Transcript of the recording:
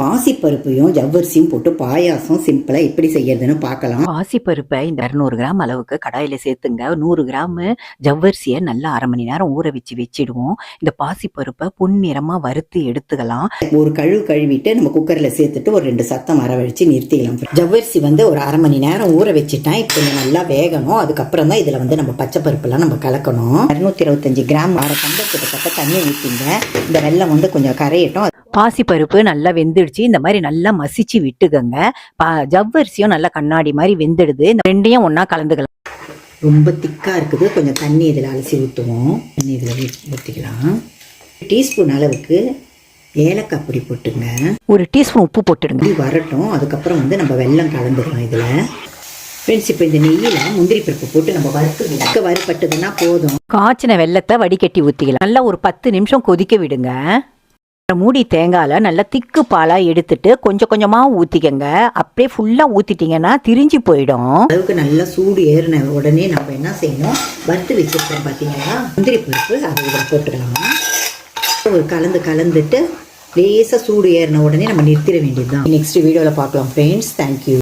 பாசிப்பருப்பையும் ஜவ்வரிசியும் போட்டு பாயாசம் சிம்பிளா எப்படி செய்யறதுன்னு பார்க்கலாம். பாசிப்பருப்பை இந்த இரநூறு கிராம் அளவுக்கு கடாயில சேர்த்துங்க. நூறு கிராம் ஜவ்வரிசியை நல்லா அரை மணி நேரம் ஊற வச்சு வச்சிடுவோம். இந்த பாசிப்பருப்பை பொன்னிறமா வறுத்து எடுத்துக்கலாம். ஒரு கழுவு கழுவிட்டு நம்ம குக்கர்ல சேர்த்துட்டு ஒரு ரெண்டு சத்தம் வரவழைச்சு நிறுத்திக்கலாம். ஜவ்வரிசி வந்து ஒரு அரை மணி நேரம் ஊற வச்சுட்டேன் இப்போ கொஞ்சம் நல்லா வேகணும். அதுக்கப்புறம் தான் இதுல வந்து நம்ம பச்சை பருப்புலாம் நம்ம கலக்கணும். இரநூத்தி இருபத்தஞ்சு கிராம் அரை டம்ளர் கிட்டத்தட்ட தண்ணி ஊற்றிங்க இந்த வெல்லம் வந்து கொஞ்சம் கரையட்டும். பாசிப்பருப்பு நல்லா வெந்துடுச்சு. இந்த மாதிரி நல்லா மசிச்சு விட்டுக்கங்க. பா ஜவ்வரிசியும் நல்லா கண்ணாடி மாதிரி வெந்துடுது. இந்த ரெண்டையும் ஒண்ணா கலந்துக்கலாம். ரொம்ப திக்கா இருக்குது. கொஞ்சம் தண்ணி இதில் அலசி ஊற்றுவோம். தண்ணி இதில் ஊற்றிக்கலாம் டீஸ்பூன் அளவுக்கு ஏலக்காய் பொடி போட்டுங்க. ஒரு டீஸ்பூன் உப்பு போட்டுடுங்க. வரட்டும். அதுக்கப்புறம் வந்து நம்ம வெல்லம் கலந்துக்கலாம் இதில். ஃப்ரெண்ட்ஸ் இப்போ இந்த நெய்யில் முந்திரி பருப்பு போட்டு நம்ம வறுத்து வறுக்க வறுப்பட்டதுன்னா போதும். காய்ச்சின வெள்ளத்தை வடிகட்டி ஊற்றிக்கலாம் நல்லா ஒரு பத்து நிமிஷம் கொதிக்க விடுங்க. மூடி தேங்காயில் நல்லா திக்கு பாலாக எடுத்துட்டு கொஞ்சம் கொஞ்சமாக ஊற்றிக்கங்க அப்படியே ஃபுல்லாக ஊற்றிட்டீங்கன்னா திரிஞ்சு போயிடும். அளவுக்கு நல்லா சூடு ஏறின உடனே நம்ம என்ன செய்யணும்? வறுத்து வச்சுருக்கோம் பார்த்தீங்கன்னா முந்திரி பருப்பு அதை இதில் போட்டுக்கலாம். ஒரு கலந்து கலந்துட்டு லேசாக சூடு ஏறின உடனே நம்ம நிறுத்திட வேண்டியதுதான். நெக்ஸ்ட் வீடியோவில் பார்க்கலாம் ஃப்ரெண்ட்ஸ் தேங்க்யூ